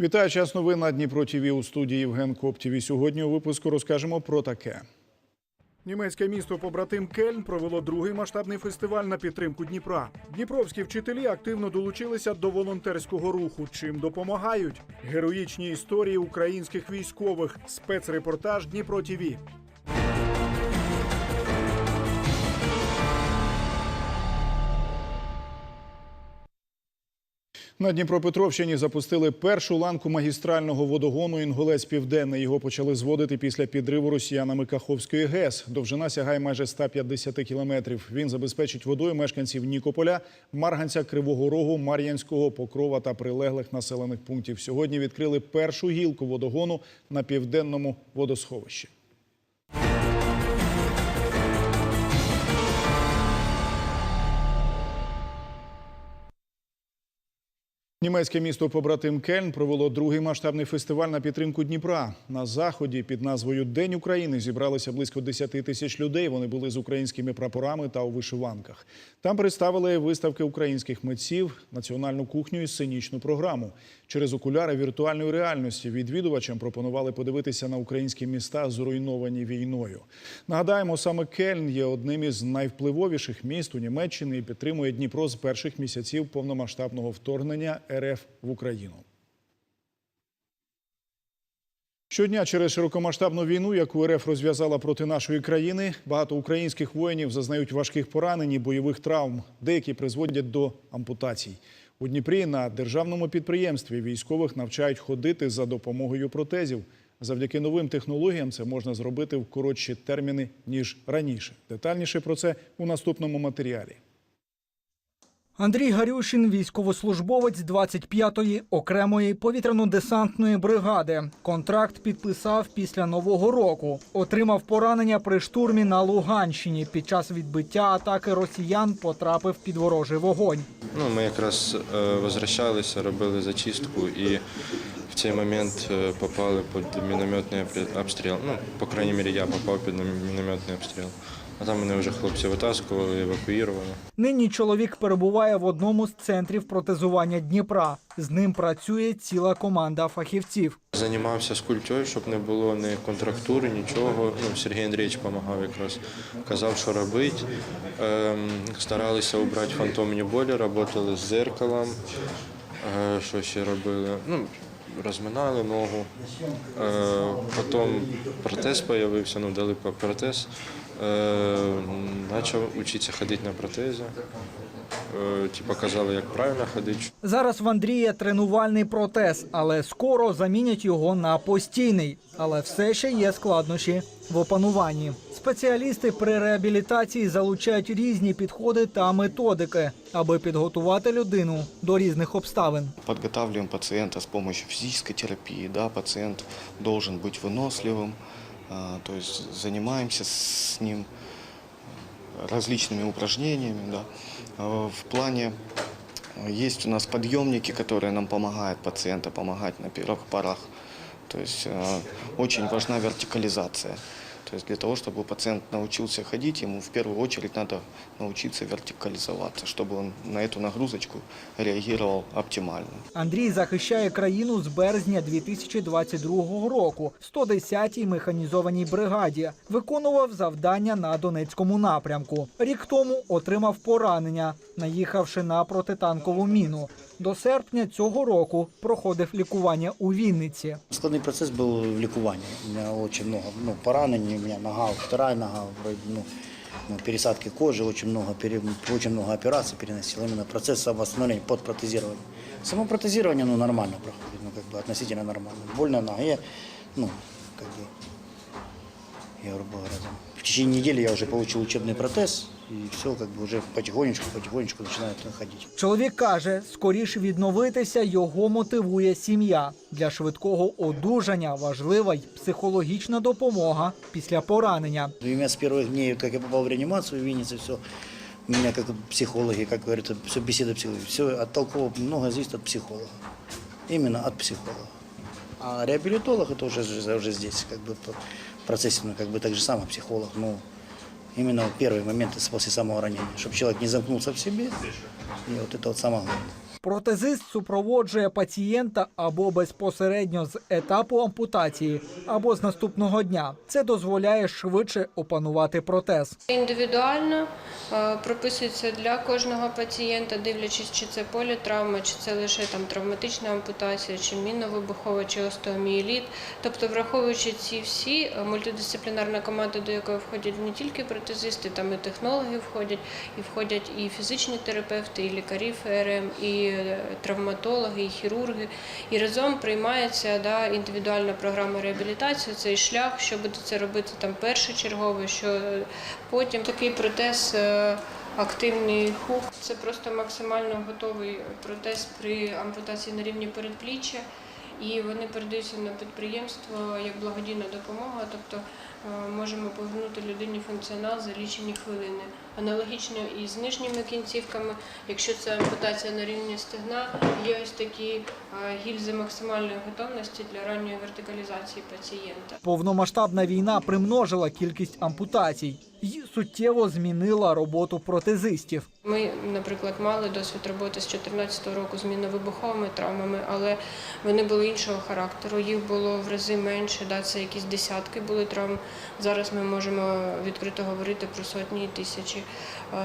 Вітаю час новин на Дніпро Тіві у студії Євген Коптів. І сьогодні у випуску розкажемо про таке. Німецьке місто побратим Кельн провело другий масштабний фестиваль на підтримку Дніпра. Дніпровські вчителі активно долучилися до волонтерського руху. Чим допомагають героїчні історії українських військових. Спецрепортаж Дніпро ТВ. На Дніпропетровщині запустили першу ланку магістрального водогону Інгулець Південний. Його почали зводити після підриву росіянами Каховської ГЕС. Довжина сягає майже 150 кілометрів. Він забезпечить водою мешканців Нікополя, Марганця, Кривого Рогу, Мар'янського, Покрова та прилеглих населених пунктів. Сьогодні відкрили першу гілку водогону на південному водосховищі. Німецьке місто побратим Кельн провело другий масштабний фестиваль на підтримку Дніпра. На заході під назвою День України зібралися близько 10 тисяч людей. Вони були з українськими прапорами та у вишиванках. Там представили виставки українських митців, національну кухню і сценічну програму. Через окуляри віртуальної реальності відвідувачам пропонували подивитися на українські міста, зруйновані війною. Нагадаємо, саме Кельн є одним із найвпливовіших міст у Німеччині і підтримує Дніпро з перших місяців повномасштабного вторгнення РФ в Україну. Щодня через широкомасштабну війну, яку РФ розв'язала проти нашої країни, багато українських воїнів зазнають важких поранень і бойових травм. Деякі призводять до ампутацій. У Дніпрі на державному підприємстві військових навчають ходити за допомогою протезів. Завдяки новим технологіям це можна зробити в коротші терміни ніж раніше. Детальніше про це у наступному матеріалі. Андрій Гарюшин, військовослужбовець 25-ї окремої повітряно-десантної бригади. Контракт підписав після нового року. Отримав поранення при штурмі на Луганщині. Під час відбиття атаки росіян потрапив під ворожий вогонь. Ну, ми якраз е, возвращалися, робили зачистку і в цей момент е, попали під мінометний обстріл-. Ну, по крайній мірі, я попав під мінометний обстріл. А там мене вже хлопці витаскували, евакуювали. Нині чоловік перебуває в одному з центрів протезування Дніпра. З ним працює ціла команда фахівців. Займався скульптурою, щоб не було ні контрактури, нічого. Ну, Сергій Андрійович допомагав якраз. Казав, що робити. Ем, старалися обрати фантомні болі, працювали з зеркалом. Е, що ще робили? Ну, розминали ногу. Е, потім протез з'явився, ну, дали протез. Е, почав вчитися ходити на протезі. Е, ті показали, як правильно ходити. Зараз в Андрія тренувальний протез, але скоро замінять його на постійний. Але все ще є складнощі в опануванні. Спеціалісти при реабілітації залучають різні підходи та методики, аби підготувати людину до різних обставин. Подготавливаем пациента с помощью физической терапии. Да, пациент должен быть выносливым, а, то есть занимаемся с ним различными упражнениями. Да. А, В плане а, есть у нас подъемники, которые нам помогают пациента помогать на первых порах. То есть а, очень важна вертикализация. То есть для того, чтобы пациент научился ходить, ему в первую очередь надо научиться вертикализоваться, чтобы он на эту нагрузочку реагировал оптимально. Андрій захищає країну з березня 2022 року в 110-й механізованій бригаді. Виконував завдання на Донецькому напрямку. Рік тому отримав поранення, наїхавши на протитанкову міну. До серпня цього року проходив лікування у Вінниці. Складний процес був в лікуванні. У мене дуже много ну, поранень, у мене нога, вторая нога, вроде, ну, ну, пересадки кожи, очень много, пере, очень много операций переносил. Именно процесс восстановления под протезирование. Само протезирование ну, нормально проходит, ну, как бы относительно нормально. Боль на ноге, ну, как бы, я грубо говоря, там, в течение недели я уже получил учебный протез, и все, как бы уже потихонечку, потихонечку начинает ходить. Чоловік каже, скоріше відновитися його мотивує сім'я. Для швидкого одужання важлива й психологічна допомога після поранення. У меня с первых дней, как я попал в реанимацию в Виннице, все, меня как психологи, как говорится, все беседа психологи, все от толкового много зависит от психолога. Именно от психолога. А реабилитолог это уже, уже здесь, как бы по процессе, ну, как бы так же самое психолог, ну, именно в первые моменты после самого ранения, чтобы человек не замкнулся в себе, и вот это вот самое главное. Протезист супроводжує пацієнта або безпосередньо з етапу ампутації, або з наступного дня. Це дозволяє швидше опанувати протез. Індивідуально е, прописується для кожного пацієнта, дивлячись, чи це політравма, чи це лише там травматична ампутація, чи мінно-вибухова, чи остеоміеліт. Тобто, враховуючи ці всі, е, мультидисциплінарна команда, до якої входять не тільки протезисти, там і технологи входять, і входять і фізичні терапевти, і лікарі ФРМ, і травматологи, і хірурги. І разом приймається да, індивідуальна програма реабілітації, цей шлях, що буде це робити там першочергово, що потім такий протез. е, Активний хук це просто максимально готовий протез при ампутації на рівні передпліччя, і вони передаються на підприємство як благодійна допомога, тобто можемо повернути людині функціонал за лічені хвилини. Аналогічно і з нижніми кінцівками, якщо це ампутація на рівні стегна, є ось такі е, гільзи максимальної готовності для ранньої вертикалізації пацієнта. Повномасштабна війна примножила кількість ампутацій і суттєво змінила роботу протезистів. Ми, наприклад, мали досвід роботи з 2014 року з мінно-вибуховими травмами, але вони були іншого характеру. Їх було в рази менше, да, це якісь десятки були травм. Зараз ми можемо відкрито говорити про сотні і тисячі.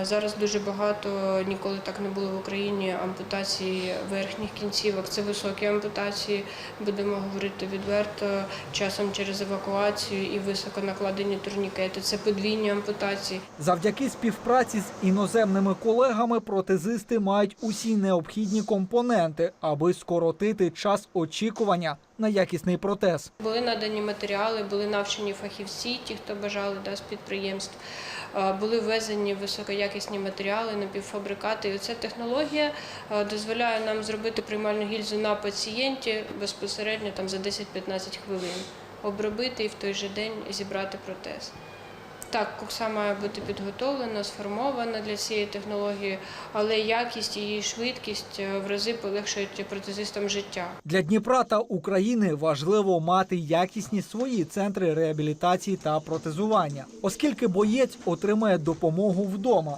Зараз дуже багато ніколи так не було в Україні ампутації верхніх кінцівок. Це високі ампутації, будемо говорити відверто, часом через евакуацію і високо накладені турнікети. Це подвійні ампутації. Завдяки співпраці з іноземними колегами протезисти мають усі необхідні компоненти, аби скоротити час очікування на якісний протез. Були надані матеріали, були навчені фахівці, ті, хто бажали да, з підприємств. Були ввезені високоякісні матеріали, напівфабрикати. І ця технологія дозволяє нам зробити приймальну гільзу на пацієнті безпосередньо там, за 10-15 хвилин, обробити і в той же день зібрати протез. Так, кукса має бути підготовлена, сформована для цієї технології, але якість і її швидкість е, в рази полегшують протезистам життя. Для Дніпра та України важливо мати якісні свої центри реабілітації та протезування, оскільки боєць отримає допомогу вдома.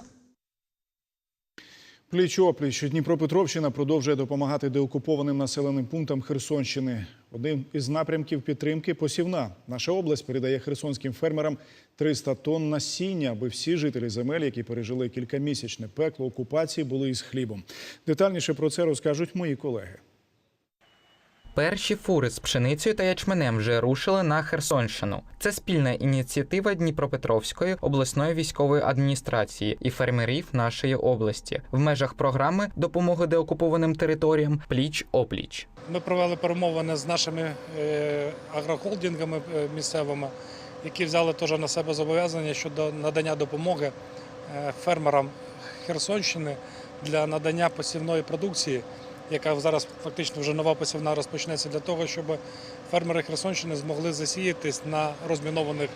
Пліч-опліч Дніпропетровщина продовжує допомагати деокупованим населеним пунктам Херсонщини. Один із напрямків підтримки посівна. Наша область передає херсонським фермерам 300 тонн насіння, аби всі жителі земель, які пережили кількамісячне пекло окупації, були із хлібом. Детальніше про це розкажуть мої колеги. Перші фури з пшеницею та ячменем вже рушили на Херсонщину. Це спільна ініціатива Дніпропетровської обласної військової адміністрації і фермерів нашої області в межах програми допомоги деокупованим територіям пліч опліч. Ми провели перемовини з нашими е, агрохолдингами е, місцевими, які взяли теж на себе зобов'язання щодо надання допомоги е, фермерам Херсонщини для надання посівної продукції, яка зараз фактично вже нова посівна розпочнеться для того, щоб фермери Херсонщини змогли засіятись на розмінованих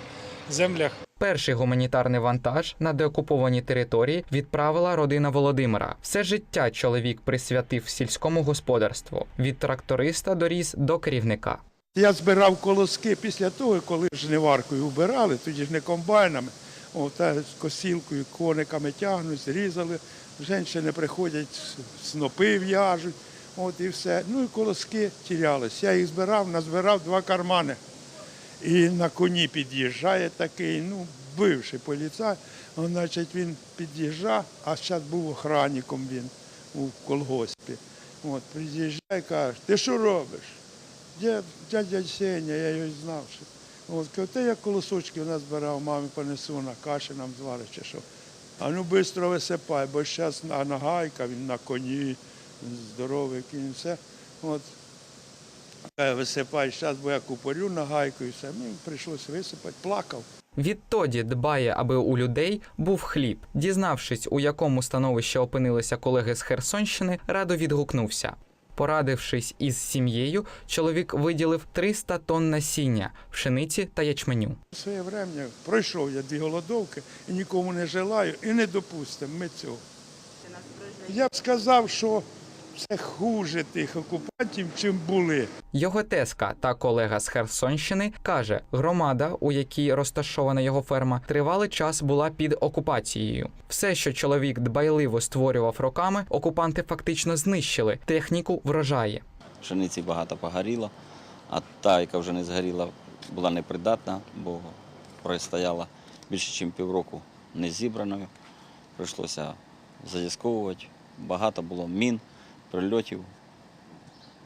землях Перший гуманітарний вантаж на деокуповані території відправила родина Володимира. Все життя чоловік присвятив сільському господарству від тракториста доріс до керівника. Я збирав колоски після того, коли жниваркою вбирали, тоді ж не комбайнами, о, та з косілкою, кониками тягнуть, зрізали. Жінки приходять, снопи в'яжуть, от і все. Ну і колоски тірялись. Я їх збирав, назбирав два кармани. І на коні під'їжджає такий, ну, бивший поліцай, значить, він під'їжджав, а зараз був охранником він у колгоспі. От, приїжджає, каже, ти що робиш? Дядя, дядя Сеня, я його знав. От, каже, я колосочки вона збирав, мамі понесу на каші нам зварить чи що. А ну швидко висипай, бо зараз на нагайка, він на коні, він здоровий кінь, все. От. Висипай, зараз бо я купорю нагайку і все. Мені прийшлося висипати, плакав. Відтоді дбає, аби у людей був хліб. Дізнавшись, у якому становищі опинилися колеги з Херсонщини, радо відгукнувся. Порадившись із сім'єю, чоловік виділив 300 тонн насіння, пшениці та ячменю. Своє врем'я пройшов я дві голодовки і нікому не желаю, і не допустимо ми цього. Я б сказав, що все хуже тих окупантів, чим були. Його тезка та колега з Херсонщини каже, громада, у якій розташована його ферма, тривалий час була під окупацією. Все, що чоловік дбайливо створював роками, окупанти фактично знищили техніку врожаї. Пшениці багато погоріло, а та, яка вже не згоріла, була непридатна, бо простояла більше, ніж півроку не зібраною. Прийшлося заїсковувати. Багато було мін, прильотів.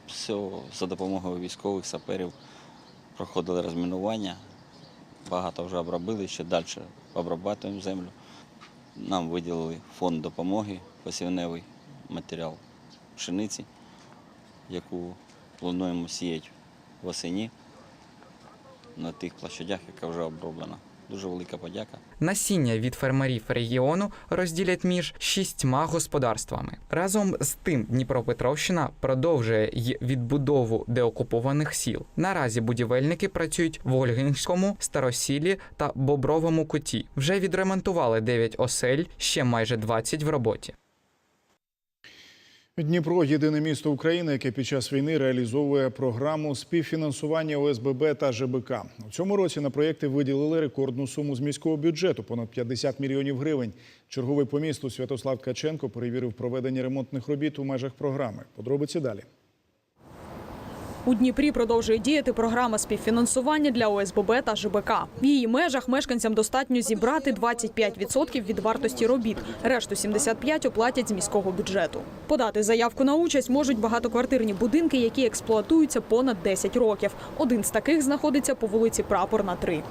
Все за допомогою військових саперів проходили розмінування. Багато вже обробили, ще далі обрабатуємо землю. Нам виділили фонд допомоги, посівневий матеріал пшениці яку плануємо сіяти восені на тих площадях, яка вже оброблена. Дуже велика подяка. Насіння від фермерів регіону розділять між шістьма господарствами. Разом з тим Дніпропетровщина продовжує й відбудову деокупованих сіл. Наразі будівельники працюють в Ольгинському, Старосілі та Бобровому куті. Вже відремонтували 9 осель, ще майже 20 в роботі. Дніпро єдине місто України, яке під час війни реалізовує програму співфінансування ОСББ та ЖБК. У цьому році на проєкти виділили рекордну суму з міського бюджету понад 50 мільйонів гривень. Черговий по місту Святослав Каченко перевірив проведення ремонтних робіт у межах програми. Подробиці далі. У Дніпрі продовжує діяти програма співфінансування для ОСББ та ЖБК. В її межах мешканцям достатньо зібрати 25% від вартості робіт. Решту 75% оплатять з міського бюджету. Подати заявку на участь можуть багатоквартирні будинки, які експлуатуються понад 10 років. Один з таких знаходиться по вулиці Прапорна 3.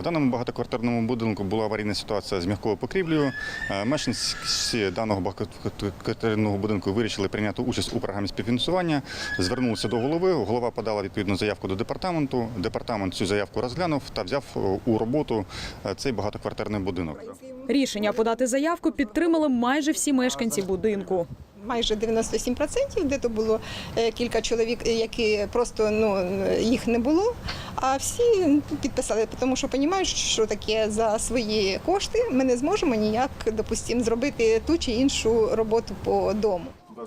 В даному багатоквартирному будинку була аварійна ситуація з м'якою покрівлею. Е, Мешканці даного багатоквартирного будинку вирішили прийняти участь у програмі співфінансування. Звернулися до голови. Голова подала відповідну заявку до департаменту. Департамент цю заявку розглянув та взяв е, у роботу е, цей багатоквартирний будинок. Рішення подати заявку підтримали майже всі мешканці будинку. Майже 97%, де то було е, кілька чоловік, які просто ну їх не було. А всі підписали, тому що розуміють, що таке за свої кошти ми не зможемо ніяк, допустимо, зробити ту чи іншу роботу по дому.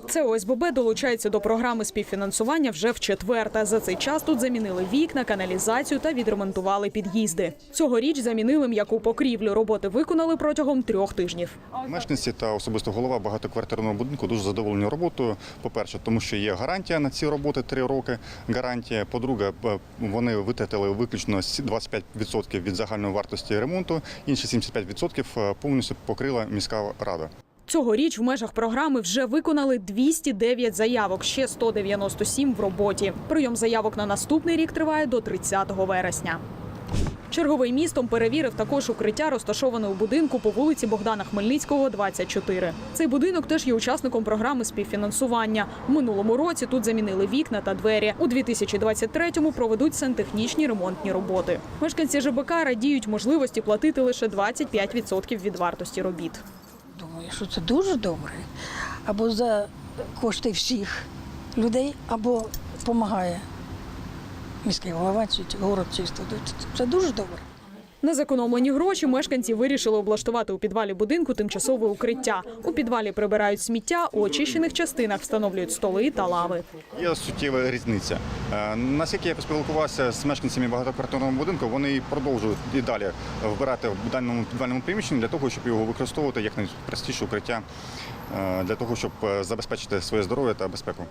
Це ОСББ долучається до програми співфінансування вже в четверте. За цей час тут замінили вікна, каналізацію та відремонтували під'їзди. Цьогоріч замінили м'яку покрівлю. Роботи виконали протягом трьох тижнів. Мешканці та особисто голова багатоквартирного будинку дуже задоволені роботою. По-перше, тому що є гарантія на ці роботи три роки. Гарантія. По-друге, е, вони витратили виключно 25% від загальної вартості ремонту. Інші 75% е, повністю покрила міська рада. Цьогоріч в межах програми вже виконали 209 заявок, ще 197 в роботі. Прийом заявок на наступний рік триває до 30 вересня. Черговий містом перевірив також укриття, розташоване у будинку по вулиці Богдана Хмельницького, 24. Цей будинок теж є учасником програми співфінансування. В минулому році тут замінили вікна та двері. У 2023-му проведуть сантехнічні ремонтні роботи. Мешканці ЖБК радіють можливості платити лише 25% від вартості робіт. Що це дуже добре. Або за кошти всіх людей, або допомагає міський голова, чи город чисто. Це дуже добре. На зекономлені гроші мешканці вирішили облаштувати у підвалі будинку тимчасове укриття. У підвалі прибирають сміття, у очищених частинах встановлюють столи та лави. Є суттєва різниця. Е, Наскільки я поспілкувався з мешканцями багатоквартирного будинку, вони продовжують і далі вбирати в даному підвальному приміщенні для того, щоб його використовувати як найпростіше укриття е, для того, щоб е, забезпечити своє здоров'я та безпеку.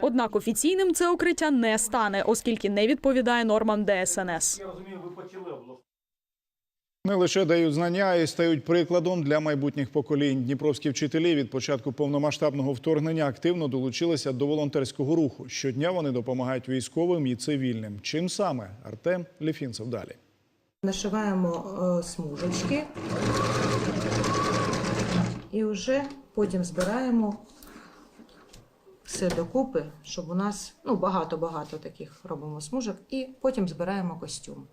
Однак офіційним це укриття не стане, оскільки не відповідає нормам ДСНС. Не лише дають знання, й стають прикладом для майбутніх поколінь. Дніпровські вчителі від початку повномасштабного вторгнення активно долучилися до волонтерського руху. Щодня вони допомагають військовим і цивільним. Чим саме Артем Ліфінцев далі. Нашиваємо е, смужечки і вже потім збираємо все докупи, щоб у нас ну багато-багато таких робимо смужок, і потім збираємо костюм.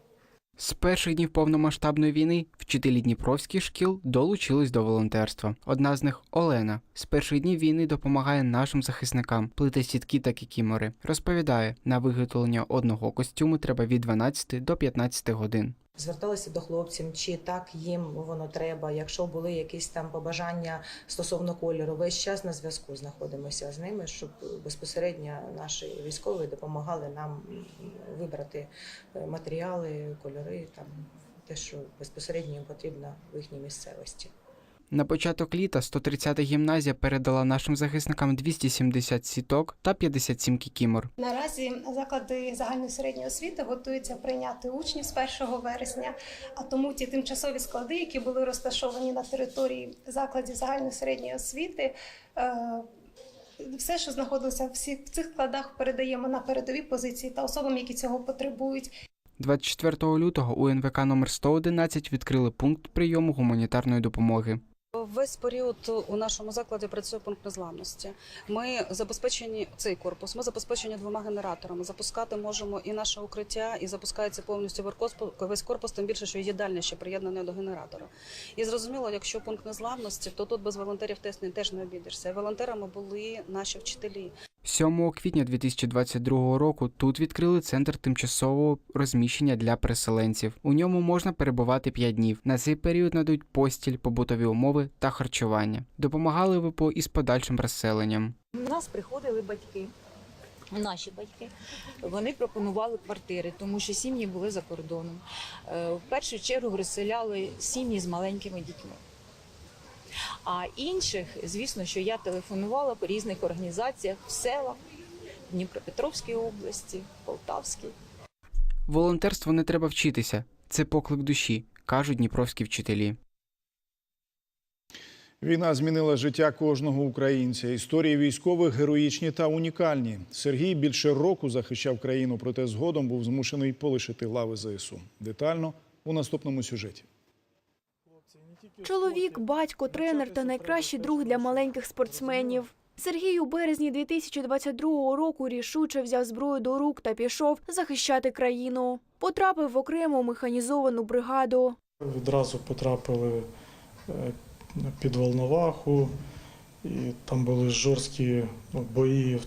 З перших днів повномасштабної війни вчителі дніпровських шкіл долучились до волонтерства. Одна з них Олена. З перших днів війни допомагає нашим захисникам плити сітки та кікімори. Розповідає, на виготовлення одного костюму треба від 12 до 15 годин. Зверталися до хлопців, чи так їм воно треба. Якщо були якісь там побажання стосовно кольору, весь час на зв'язку знаходимося з ними, щоб безпосередньо наші військові допомагали нам вибрати е, матеріали, кольори, там те, що безпосередньо потрібно в їхній місцевості. На початок літа 130-та гімназія передала нашим захисникам 270 сіток та 57 кікімор. Наразі заклади загальної середньої освіти готуються прийняти учнів з 1 вересня, а тому ті тимчасові склади, які були розташовані на території закладів загальної середньої освіти. е, Все, що знаходилося в цих складах, передаємо на передові позиції та особам, які цього потребують. 24 лютого у НВК номер 111 відкрили пункт прийому гуманітарної допомоги. Весь період у нашому закладі працює пункт незламності. Ми забезпечені цей корпус. Ми забезпечені двома генераторами. Запускати можемо і наше укриття, і запускається повністю весь корпус, тим більше, що їдальня ще приєднана до генератора. І зрозуміло, якщо пункт незламності, то тут без волонтерів теж не обійдешся. Волонтерами були наші вчителі. 7 квітня 2022 року тут відкрили центр тимчасового розміщення для переселенців. У ньому можна перебувати 5 днів. На цей період надають постіль, побутові умови та харчування. Допомагали ВПО із подальшим розселенням. У нас приходили батьки, наші батьки. Вони пропонували квартири, тому що сім'ї були за кордоном. Е, В першу чергу розселяли сім'ї з маленькими дітьми. А інших, звісно, що я телефонувала по різних організаціях в селах в Дніпропетровській області, Полтавській. Волонтерство не треба вчитися. Це поклик душі, кажуть дніпровські вчителі. Війна змінила життя кожного українця. Історії військових героїчні та унікальні. Сергій більше року захищав країну, проте згодом був змушений полишити лави ЗСУ. Детально у наступному сюжеті. Чоловік, батько, тренер та найкращий друг для маленьких спортсменів. Сергій у березні 2022 року рішуче взяв зброю до рук та пішов захищати країну. Потрапив в окрему механізовану бригаду. Відразу потрапили е, під Волноваху, і там були жорсткі ну, бої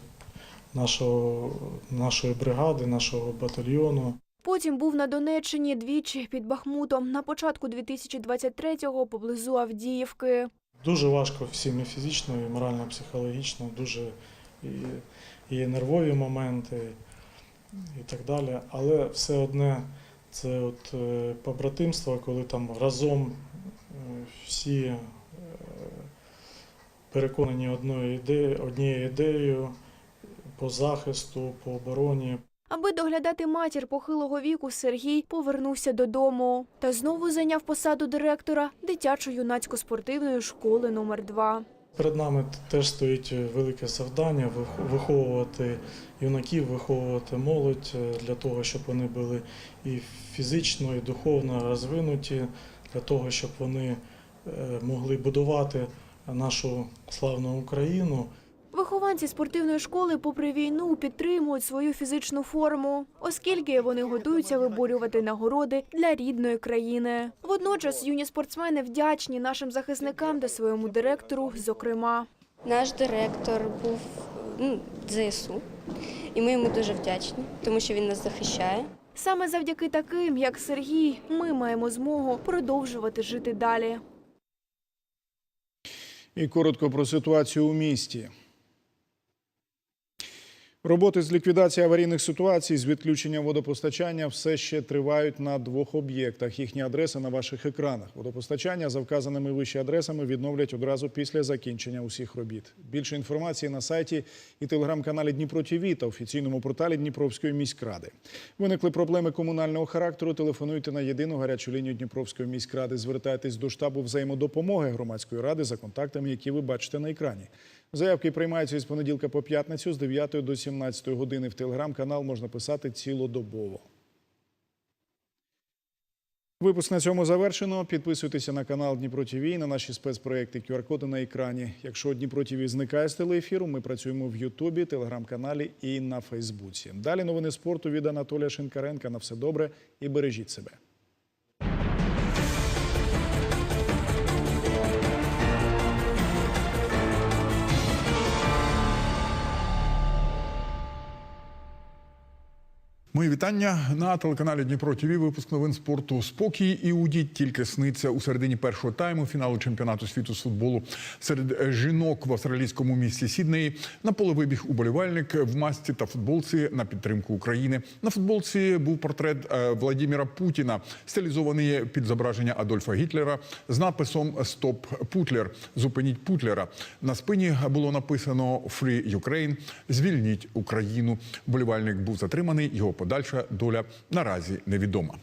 нашого, нашої бригади, нашого батальйону. Потім був на Донеччині двічі під Бахмутом на початку 2023-го поблизу Авдіївки. Дуже важко всім і фізично, і морально, психологічно, дуже і, і нервові моменти, і так далі. Але все одне це от е, побратимство, коли там разом е, всі е, переконані однією ідеєю по захисту, по обороні. Аби доглядати матір похилого віку, Сергій повернувся додому та знову зайняв посаду директора дитячо-юнацько-спортивної школи номер 2 Перед нами теж стоїть велике завдання вих- виховувати юнаків, виховувати молодь е, для того, щоб вони були і фізично, і духовно розвинуті, для того, щоб вони е, могли будувати нашу славну Україну. Вихованці спортивної школи, попри війну, підтримують свою фізичну форму, оскільки вони готуються виборювати нагороди для рідної країни. Водночас юні спортсмени вдячні нашим захисникам та своєму директору, зокрема. Наш директор був ну, ЗСУ, і ми йому дуже вдячні, тому що він нас захищає. Саме завдяки таким, як Сергій, ми маємо змогу продовжувати жити далі. І коротко про ситуацію у місті. Роботи з ліквідації аварійних ситуацій з відключення водопостачання все ще тривають на двох об'єктах. Їхні адреси на ваших екранах. Водопостачання за вказаними вище адресами відновлять одразу після закінчення усіх робіт. Більше інформації на сайті і телеграм-каналі Дніпро ТІВІ та офіційному порталі Дніпровської міськради. Виникли проблеми комунального характеру. Телефонуйте на єдину гарячу лінію Дніпровської міськради. Звертайтесь до штабу взаємодопомоги громадської ради за контактами, які ви бачите на екрані. Заявки приймаються із понеділка по п'ятницю з 9 до 17 години. В телеграм-канал можна писати цілодобово. Випуск на цьому завершено. Підписуйтеся на канал Дніпро ТВ, на наші спецпроекти QR-коди на екрані. Якщо Дніпро ТВ зникає з телеефіру, ми працюємо в Ютубі, телеграм-каналі і на Фейсбуці. Далі новини спорту від Анатолія Шинкаренка. На все добре і бережіть себе. Мої вітання на телеканалі Дніпро ТВ. Випуск новин спорту спокій і удіть тільки сниться у середині першого тайму фіналу чемпіонату світу з футболу серед жінок в австралійському місті Сіднеї. На поле вибіг уболівальник в масці та футболці на підтримку України. На футболці був портрет е, Владіміра Путіна, стилізований під зображення Адольфа Гітлера з написом Стоп Путлер. Зупиніть Путлера. На спині було написано Free Ukraine. Звільніть Україну. Болівальник був затриманий. Його подальша доля наразі невідома.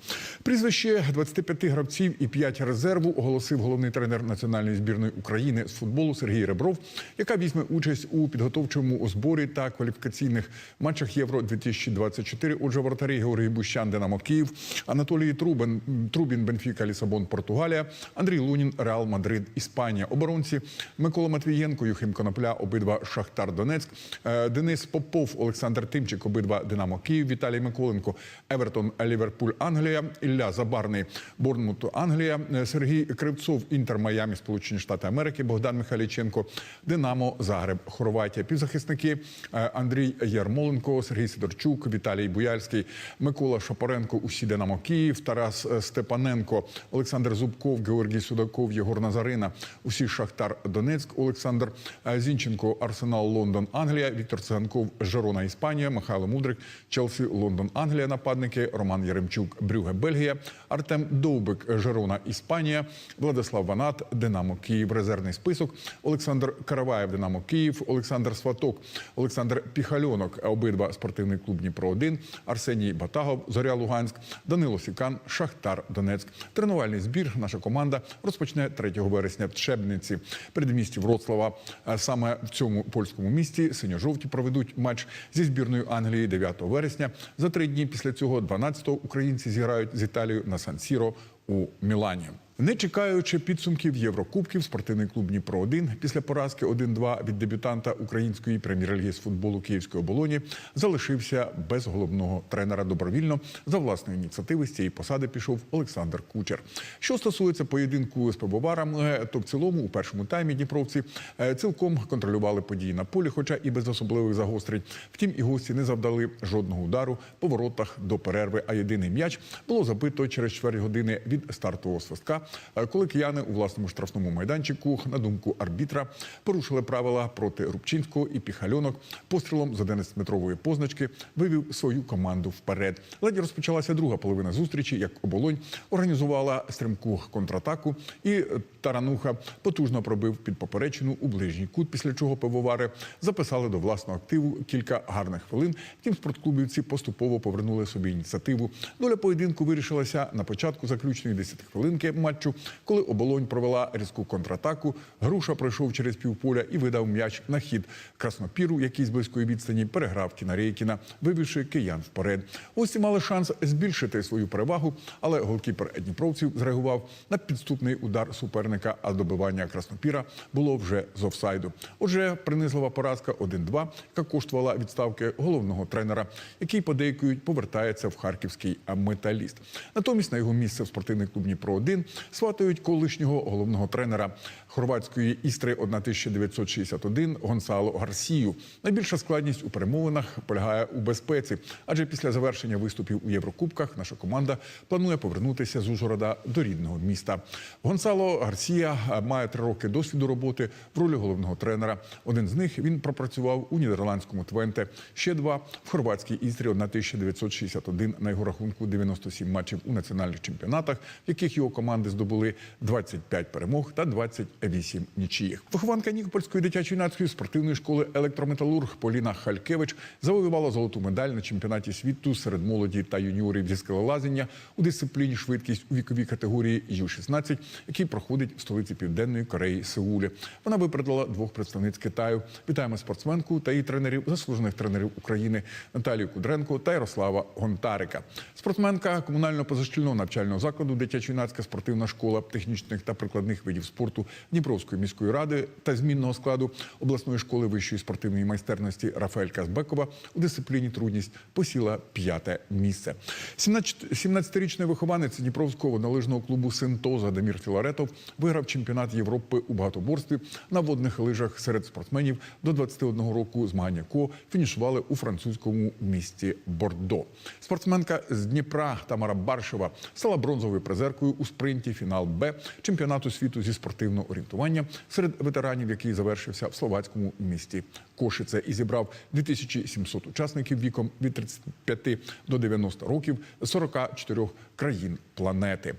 Прізвище 25 гравців і 5 резерву оголосив головний тренер національної збірної України з футболу Сергій Ребров, яка візьме участь у підготовчому зборі та кваліфікаційних матчах Євро 2024 Отже, вратарі Георгій Бущан, Динамо Київ, Анатолій Трубин, Трубін, Бенфіка, Лісабон, Португалія, Андрій Лунін, Реал Мадрид, Іспанія. Оборонці Микола Матвієнко, Юхим Конопля, обидва Шахтар Донецьк, Е, Денис Попов, Олександр Тимчик, обидва Динамо Київ, Віталій Миколенко, Евертон, Ліверпуль, Англія, Ілля Забарний, Борнмут, Англія, Е, Сергій Кривцов, Інтер Майамі, Сполучені Штати Америки, Богдан Михайліченко, Динамо, Загреб, Хорватія. Півзахисники е, Андрій Ярмоленко, Сергій Сидорчук, Віталій Буяльський, Микола Шапоренко, усі Динамо Київ, Тарас е, Степаненко, Олександр Зубков, Георгій Судаков, Єгор Назарина, усі Шахтар Донецьк, Олександр Зінченко, Арсенал Лондон, Англія, Віктор Циганков, Жерона, Іспанія, Михайло Мудрик, Челсі, Лондон, Англія, нападники, Роман Яремчук, Брюге, Бельгія, Артем Довбик, Жерона, Іспанія, Владислав Ванат, Динамо Київ, резервний список, Олександр Караваєв, Динамо Київ, Олександр Сваток, Олександр Піхальонок, обидва спортивний клуб Дніпро 1 Арсеній Батагов, Зоря Луганськ, Данило Сікан, Шахтар Донецьк. Тренувальний збір наша команда розпочне 3 вересня в Тшебниці, передмісті Вроцлава. Саме в цьому польському місті синьо-жовті проведуть матч зі збірною Англії 9 вересня. За три дні після цього 12-го українці зіграють з Італією на Сан-Сіро у Мілані. Не чекаючи підсумків Єврокубків, спортивний клуб Дніпро 1 після поразки 1-2 від дебютанта української прем'єр-ліги з футболу Київської оболоні залишився без головного тренера добровільно. За власної ініціативи з цієї посади пішов Олександр Кучер. Що стосується поєдинку з пивоварами, то в цілому у першому таймі дніпровці е, цілком контролювали події на полі, хоча і без особливих загострень. Втім, і гості не завдали жодного удару по воротах до перерви. А єдиний м'яч було забито через чверть години від стартового свистка, е, коли кияни у власному штрафному майданчику, на думку арбітра, порушили правила проти Рубчинського і Піхальонок. Пострілом з 11-метрової позначки вивів свою команду вперед. Ледь розпочалася друга половина зустрічі, як оболонь організувала стрімку контратаку, і е, Тарануха потужно пробив під поперечину у ближній кут, після чого пивовари записали до власного активу кілька гарних хвилин. Втім, спортклубівці поступово повернули собі ініціативу. Доля поєдинку вирішилася на початку заключної 10 хвилинки матчу, коли оболонь провела різку контратаку. Груша пройшов через півполя і видав м'яч на хід краснопіру, який з близької відстані переграв Кіна Рейкіна, вивівши киян вперед. Гості мали шанс збільшити свою перевагу, але голкіпер Дніпровців зреагував на підступний удар суперника, а добивання краснопіра було вже з офсайду. Отже, принизлива поразка 1-2, яка коштувала відставки головного тренера, який подейкують повертається в харківський металіст. Натомість на його місце в спортивний клуб Дніпро 1 сватають колишнього головного тренера хорватської істри 1961 Гонсало Гарсію. Найбільша складність у перемовинах полягає у безпеці, адже після завершення виступів у Єврокубках наша команда планує повернутися з Ужгорода до рідного міста. Гонсало Гарсія е, має три роки досвіду роботи в ролі головного тренера. Один з них він пропрацював у нідерландському Твенте. Ще два в хорватській істрі 1961 на його рахунку 97 матчів у національних чемпіонатах, в яких його команди здобули 25 перемог та 28 нічиїх. Вихованка Нікопольської дитячо-юнацької спортивної школи електрометалург Поліна Халькевич завоювала золоту медаль на чемпіонаті світу серед молоді та юніорів зі скелелазіння у дисципліні швидкість у віковій категорії Ю-16, який проходить в столиці Південної Кореї Сеулі. Вона випередила двох представниць Китаю. Вітаємо спортсменку та її тренерів, заслужених тренерів України Наталію Кудренко та Ярослава Гонтарика. Спортсменка комунального позашкільного навчального закладу дитячо-юнацька спортивна спортивна школа технічних та прикладних видів спорту Дніпровської міської ради та змінного складу обласної школи вищої спортивної майстерності Рафаель Казбекова у дисципліні трудність посіла п'яте місце. 17 17-річний вихованець Дніпровського воднолижного клубу Синтоза Демір Філаретов виграв чемпіонат Європи у багатоборстві на водних лижах серед спортсменів до 21 року, змагання якого фінішували у французькому місті Бордо. Спортсменка з Дніпра Тамара Баршева стала бронзовою призеркою у спринті фінал Б чемпіонату світу зі спортивного орієнтування серед ветеранів, який завершився в словацькому місті Кошице і зібрав 2700 учасників віком від 35 до 90 років з 44 країн планети.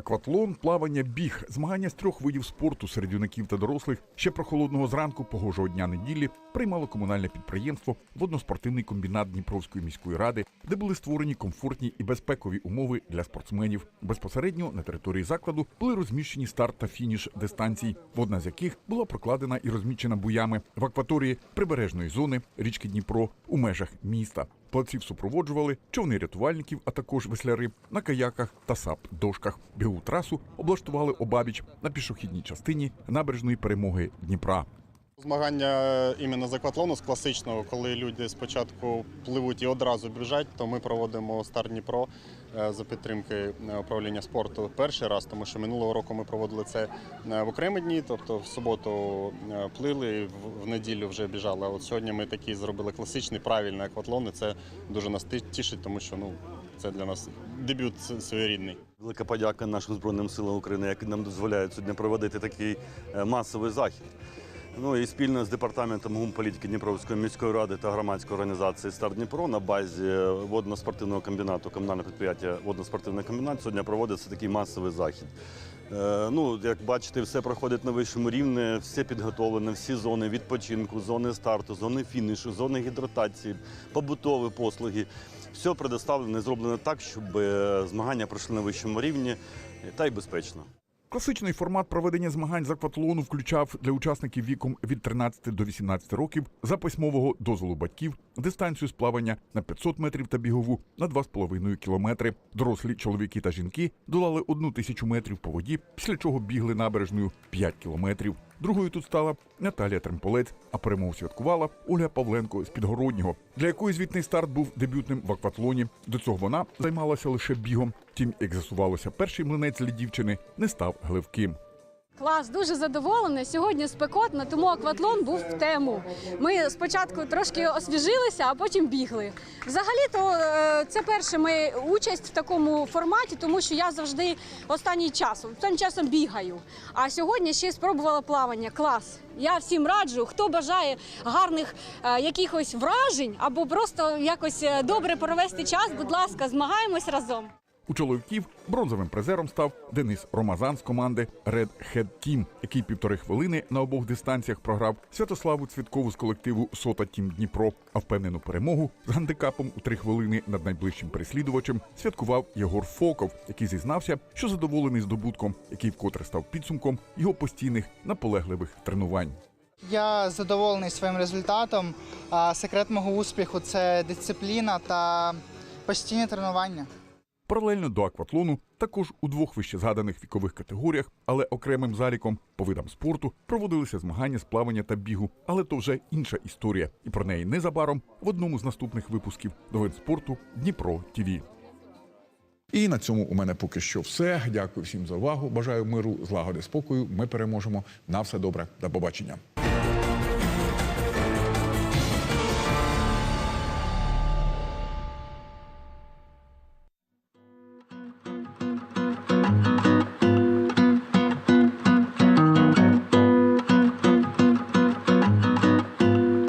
Акватлон, плавання, біг, змагання з трьох видів спорту серед юнаків та дорослих ще прохолодного зранку погожого дня неділі приймало комунальне підприємство водноспортивний комбінат Дніпровської міської ради, де були створені комфортні і безпекові умови для спортсменів. Безпосередньо на території закладу були розміщені старт та фініш дистанцій, одна з яких була прокладена і розмічена буями в акваторії прибережної зони річки Дніпро у межах міста. Плаців супроводжували човни рятувальників, а також весляри на каяках та сап-дошках. Бігу трасу облаштували обабіч на пішохідній частині набережної перемоги Дніпра. Змагання іменно з акватлону з класичного, коли люди спочатку пливуть і одразу біжать, то ми проводимо старт Дніпро е, за підтримки е, управління спорту перший раз, тому що минулого року ми проводили це е, в окремі дні, тобто в суботу е, плили, в- неділю вже біжали. А от сьогодні ми такий зробили класичний правильний акватлон, і це дуже нас тішить, тому що ну це для нас дебют своєрідний. Велика подяка нашим Збройним силам України, які нам дозволяють сьогодні проводити такий е, масовий захід. Ну і спільно з департаментом гумполітики Дніпровської міської ради та громадської організації Стар Дніпро на базі водно-спортивного комбінату, комунальне підприємство водно-спортивний комбінат сьогодні проводиться такий масовий захід. Е, Ну, як бачите, все проходить на вищому рівні, все підготовлено, всі зони відпочинку, зони старту, зони фінішу, зони гідратації, побутові послуги. Все предоставлено і зроблено так, щоб е, змагання пройшли на вищому рівні та й безпечно. Класичний формат проведення змагань з акватлону включав для учасників віком від 13 до 18 років за письмового дозволу батьків дистанцію сплавання на 500 метрів та бігову на 2,5 кілометри. Дорослі чоловіки та жінки долали одну тисячу метрів по воді, після чого бігли набережною 5 кілометрів. Другою тут стала Наталія Тремполець, а перемогу святкувала Ольга Павленко з Підгороднього, для якої звітний старт був дебютним в акватлоні. До цього вона займалася лише бігом. Втім, як з'ясувалося, перший млинець для дівчини не став гливким. Клас, дуже задоволена. Сьогодні спекотно, тому акватлон був в тему. Ми спочатку трошки освіжилися, а потім бігли. Взагалі-то е, це перша моя участь в такому форматі, тому що я завжди останній час, останнім часом бігаю. А сьогодні ще спробувала плавання. Клас. Я всім раджу, хто бажає гарних е, якихось вражень або просто якось е, добре провести час. Будь ласка, змагаємось разом. У чоловіків бронзовим призером став Денис Ромазан з команди Red Head Team, який півтори хвилини на обох дистанціях програв Святославу Цвіткову з колективу Сота Тім Дніпро. А впевнену перемогу з гандикапом у три хвилини над найближчим переслідувачем святкував Єгор Фоков, який зізнався, що задоволений здобутком, який вкотре став підсумком його постійних наполегливих тренувань. Я задоволений своїм результатом. Секрет мого успіху це дисципліна та постійне тренування. Паралельно до акватлону також у двох вище згаданих вікових категоріях, але окремим заліком по видам спорту проводилися змагання з плавання та бігу. Але то вже інша історія, і про неї незабаром в одному з наступних випусків новин спорту Дніпро ТІВІ. І на цьому у мене поки що все. Дякую всім за увагу. Бажаю миру, злагоди, спокою. Ми переможемо. На все добре. До побачення.